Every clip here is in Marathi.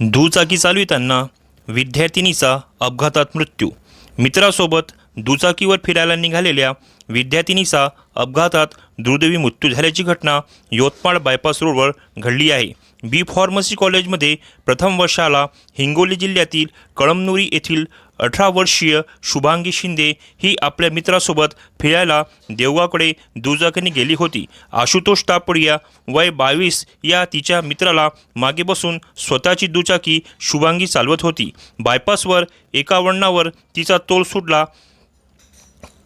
दुचाकी चालविताना विद्यार्थिनीचा अपघातात मृत्यू. मित्रासोबत दुचाकीवर फिरायला निघालेल्या विद्यार्थिनीचा अपघातात दुर्दैवी मृत्यू झाल्याची घटना यवतमाळ बायपास रोडवर घडली आहे. बी फार्मसी कॉलेजमध्ये प्रथम वर्षाला हिंगोली जिल्ह्यातील कळमनुरी येथील अठरा वर्षीय शुभांगी शिंदे ही आपल्या मित्रासोबत फिरायला देवगाकडे दुचाकीने गेली होती. आशुतोष तापडिया वय बावीस या तिच्या मित्राला मागे बसून स्वतःची दुचाकी शुभांगी चालवत होती. बायपासवर एका वळणावर तिचा तोल सुटला.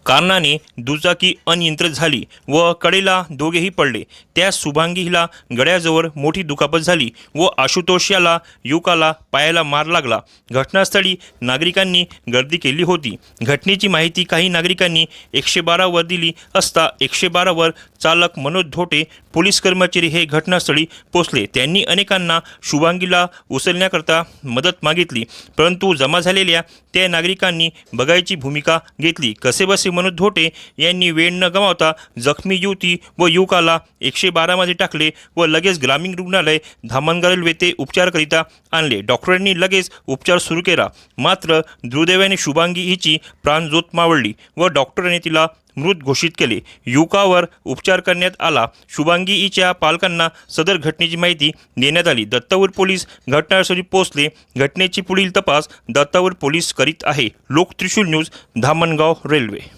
कारणाने दुचाकी अनियंत्रित झाली व कडेला दोघेही पडले. त्या शुभांगी हिला गड्याजवळ मोठी दुखापत झाली व आशुतोष याला युवकाला पायाला मार लागला. घटनास्थळी नागरिकांनी गर्दी केली होती. घटनेची माहिती काही नागरिकांनी एकशे बारावर दिली असता एकशे बारावर चालक मनोज धोटे पोलीस कर्मचारी हे घटनास्थळी पोचले त्यांनी अनेकांना शुभांगीला उचलण्याकरता मदत मागितली. परंतु जमा झालेल्या त्या नागरिकांनी बघायची भूमिका घेतली. कसेबसे मनोज धोटे यांनी वेळ न गमावता जखमी युवती व युवकाला एकशे बारामध्ये टाकले व लगेच ग्रामीण रुग्णालय धामणगाव रेल्वे ते उपचारकरिता आणले. डॉक्टरांनी लगेच उपचार सुरू केला. मात्र दुर्दैवाने शुभांगी हिची प्राणज्योत मावळली व डॉक्टरांनी तिला मृत घोषित केले. युवकावर उपचार करण्यात आला. शुभांगी ईच्या पालकांना सदर घटनेची माहिती देण्यात आली. दत्तावर पोलीस घटनास्थळी पोहोचले. घटनेची पुढील तपास दत्तावर पोलीस करीत आहे. लोक Trishul news Dhamangaon railway.